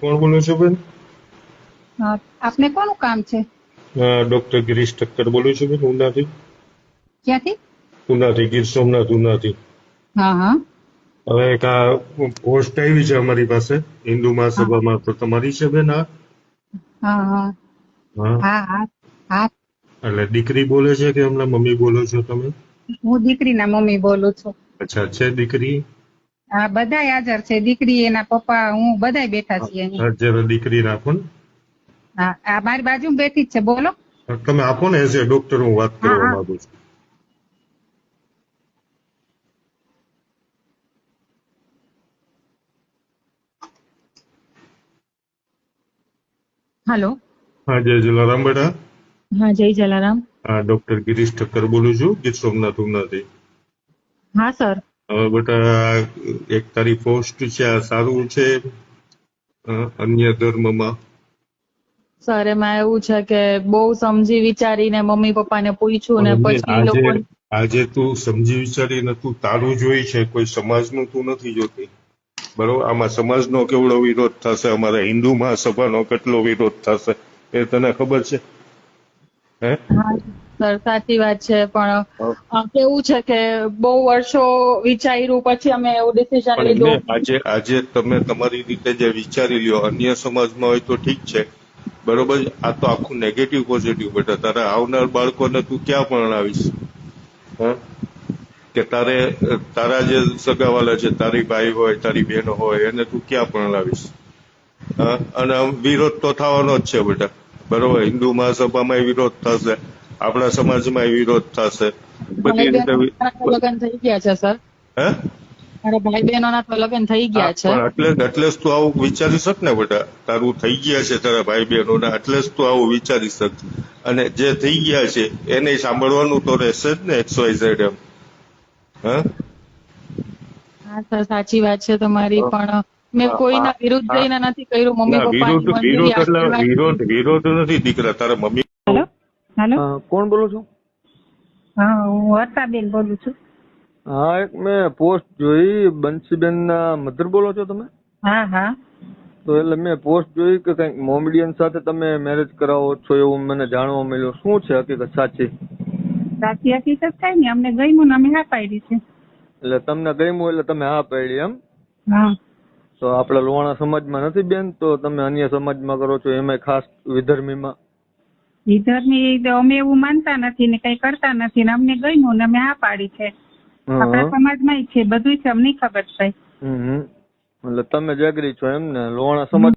કોણ બોલો છો બેન? આપને કોનું કામ છે? ડોક્ટર ગિરીશ ઠક્કર બોલું છું બેન ઉનાથી. ક્યાંથી? ઉનાથી ગીર સોમનાથ ઉનાથી. હા હા. હવે એક આ પોસ્ટ આવી છે અમારી પાસે હિન્દુ મહાસભામાં. તો તમારી છે બેન આ? હા હા. હા. એટલે દીકરી બોલે છે કે હમણાં મમ્મી બોલો છો તમે? હું દીકરીના મમ્મી બોલું છું. અચ્છા છે દીકરી? હા બધા હાજર છે. દીકરી એના પપ્પા હું બધા બેઠા છીએ જરા દીકરી રાખો ને. હા આ મારી બાજુ બેઠી જ છે. બોલો. તમે આપો ને એઝ એ ડોક્ટર હું વાત કરવા માંગુ છું. હાલો. હા જય જલારામ બેટા. હા જય જલારામ. હા ડોક્ટર ગિરીશ ઠક્કર બોલું છું. ગીર સોમનાથ ઉમનાથી. હા સર. બેટા એક તારી પોસ્ટ છે આ સારું છે અન્ય ધર્મમાં? સર એમાં એવું છે કે બહુ સમજી વિચારીને મમ્મી પપ્પાને પૂછ્યું ને પછી આજે લોકો આજે તું સમજી વિચારીને તું તારું જોઈ છે કોઈ સમાજનું તું નથી જોતી. બરોબર? આમાં સમાજનો કેવડો વિરોધ થશે? અમારા હિન્દુ મહાસભાનો કેટલો વિરોધ થશે? એ તને ખબર છે? સર સાચી વાત છે પણ કેવું છે કે બહુ વર્ષો વિચાર્યું પછી અમે એવું ડિસિઝન લીધું. આજે આજે તમે તમારી રીતે જે વિચારી લ્યો અન્ય સમાજમાં હોય તો ઠીક છે. બરોબર? આ તો આખું નેગેટિવ પોઝિટિવ બેટા તારા આવનાર બાળકોને તું ક્યાં ભણાવીશ હં? કે તારે તારા જે સગાવાલા છે તારી ભાઈ હોય તારી બહેનો હોય એને તું ક્યાં ભણાવીશ હા? અને વિરોધ તો થવાનો જ છે બેટા. બરોબર હિન્દુ મહાસભામાં વિરોધ થશે આપણા સમાજમાં વિરોધ થશે. બધી રીતે બહેનોના લગ્ન થઈ ગયા છે સર. હે? મારા ભાઈ બહેનોના તો લગ્ન થઈ ગયા છે. એટલે એટલે જ તું આવું વિચારી શક ને બેટા તારું થઈ ગયા છે તારા ભાઈ બહેનો એટલે જ તું આવું વિચારી શક. અને જે થઈ ગયા છે એને સાંભળવાનું તો રહેશે જ ને એક્સો ઝેડ એમ. હા? હા સર સાચી વાત છે તમારી પણ મેં કોઈના વિરુદ્ધ જઈને નથી કર્યું મમ્મી ના પપ્પાની વિરોધ વિરોધ એટલે વિરોધ વિરોધ નથી દીકરા તારા મમ્મી હેલો? હેલો? કોણ બોલો છો? હા હું હર્ષાબેન બોલું છું. હા એક મેં પોસ્ટ જોઈ બંસીબેન ના મધર બોલો છો તમે? હા હા. તો એટલે મેં પોસ્ટ જોઈ કે કંઈક મોમેડિયન સાથે તમે મેરેજ કરાવો છો એવું મને જાણવા મળ્યું. શું છે હકીકત? સાચી? સાચી હકીકત કઈ નહીં અમને ગમ્યું ને અમે હા પાડી છે. એટલે તમને ગમ્યું એટલે તમે હા પાડી એમ? હા. તો આપણા લોહાણા સમાજમાં નથી બેન? તો તમે અન્ય સમાજમાં કરો છો એમાં ખાસ વિધર્મીમાં? વિધર્મી અમે એવું માનતા નથી ને કઈ કરતા નથી ને અમને ગમ્યું ને અમે આ પાડી છે. આપણા. સમાજમાં છે બધું છે અમને ખબર છે. એટલે તમે જગરી છો એમ ને? લોહાણા સમાજ